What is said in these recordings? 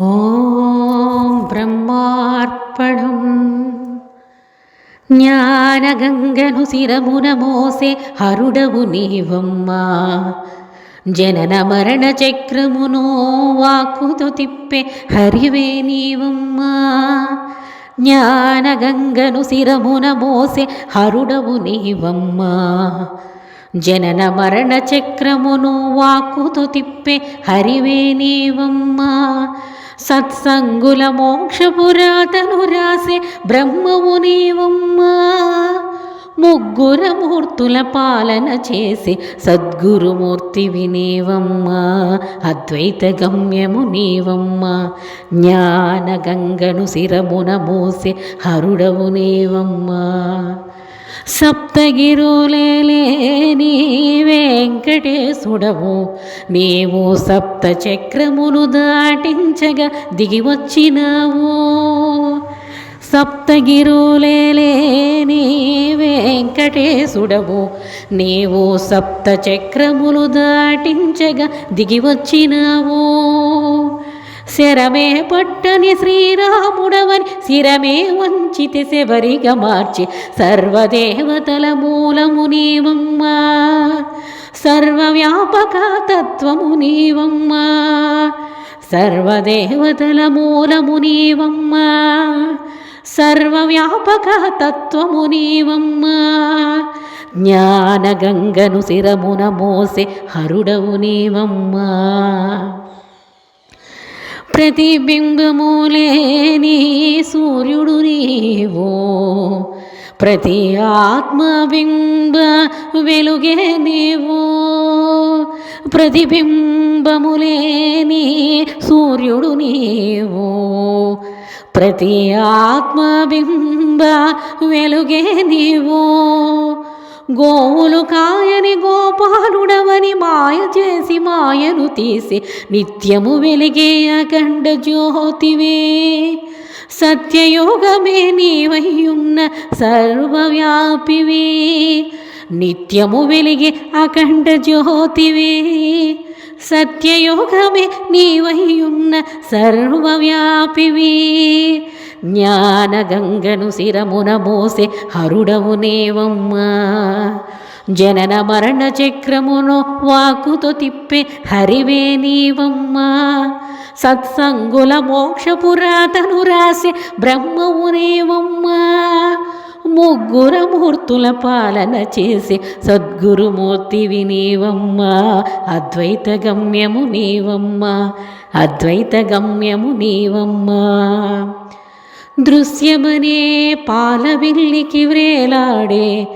ఓం బ్రహ్మార్పణం. జ్ఞానగంగను శిరమున మోసే హరుడవు నీవమ్మా. జనన మరణ చక్రమును వాక్కుతో తిప్పే హరివే నీవమ్మా. జ్ఞానగంగను శిరమున మోసే హరుడవు నీవమ్మా. జనన మరణ చక్రమును వాక్కుతో తిప్పే హరివే నీవమ్మా. సత్సంగుల మోక్షపురాతను రాసే బ్రహ్మము నీవమ్మా. ముగ్గుర మూర్తుల పాలన చేసి సద్గురుమూర్తి వినేవమ్మా. అద్వైత గమ్యము నీవమ్మా. జ్ఞాన గంగను శిరమున మోసే హరుడవు నీవమ్మా. సప్తగిరులేని వెంకటేశుడవు. నీవు సప్త చక్రములు దాటించగా దిగి వచ్చినావు సప్తగిరులేలే వెంకటేశుడవు. నీవు సప్త చక్రములు దాటించగా దిగివచ్చినావు. శరమే పట్టని శ్రీరాముడవని శిరమే వంచితి శబరిగా మార్చి సర్వదేవతల మూలము నీవమ్మా. సర్వవ్యాపక తత్వము నీవమ్మా. సర్వదేవతల మూలము నీవమ్మా. సర్వవ్యాపక తత్వము నీవమ్మా. జ్ఞానగంగను శిరమున మోసే హరుడవు నీవమ్మా. ప్రతిబింబములేని సూర్యుడు నీవో. ప్రతి ఆత్మబింబ వెలుగే నీవో. ప్రతిబింబములేని సూర్యుడు నీవో. ప్రతి ఆత్మబింబ వెలుగే నీవో. గోవులు కాయని గోపా చేసి మాయను తీసి నిత్యము వెలిగే అఖండ జ్యోతివే. సత్యయోగమే నీవయ్యున్న సర్వవ్యాపివే. నిత్యము వెలిగే అఖండ జ్యోతివే. సత్యయోగమే నీవయ్యున్న సర్వవ్యాపివే. జ్ఞానగంగను శిరమున మోసే హరుడవు నేవమ్మా. జనన మరణ చక్రమును వాకుతో తిప్పే హరివే నీవమ్మా. సత్సంగుల మోక్షపురాతను రాసే బ్రహ్మవు నేవమ్మా. ముగ్గుర మూర్తుల పాలన చేసి సద్గురుమూర్తి నీవమ్మా అద్వైత గమ్యము నీవమ్మా. అద్వైత గమ్యము నీవమ్మా. దృశ్యమనే పాలవిల్లికి వ్రేలాడే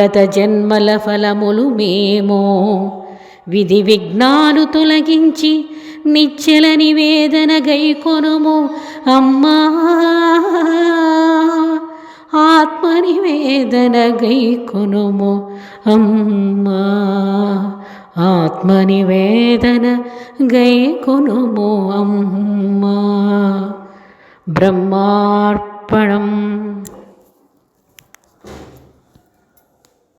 గత జన్మల ఫలములు మేము. విధి విఘ్నాలు తొలగించి నిచ్చెల నివేదన గైకొనుము అమ్మా! ఆత్మ నివేదన గైకొనుము అమ్మా! ఆత్మ నివేదన గైకొనుము అమ్మా! ബ്രഹ്മാർപ്പണം.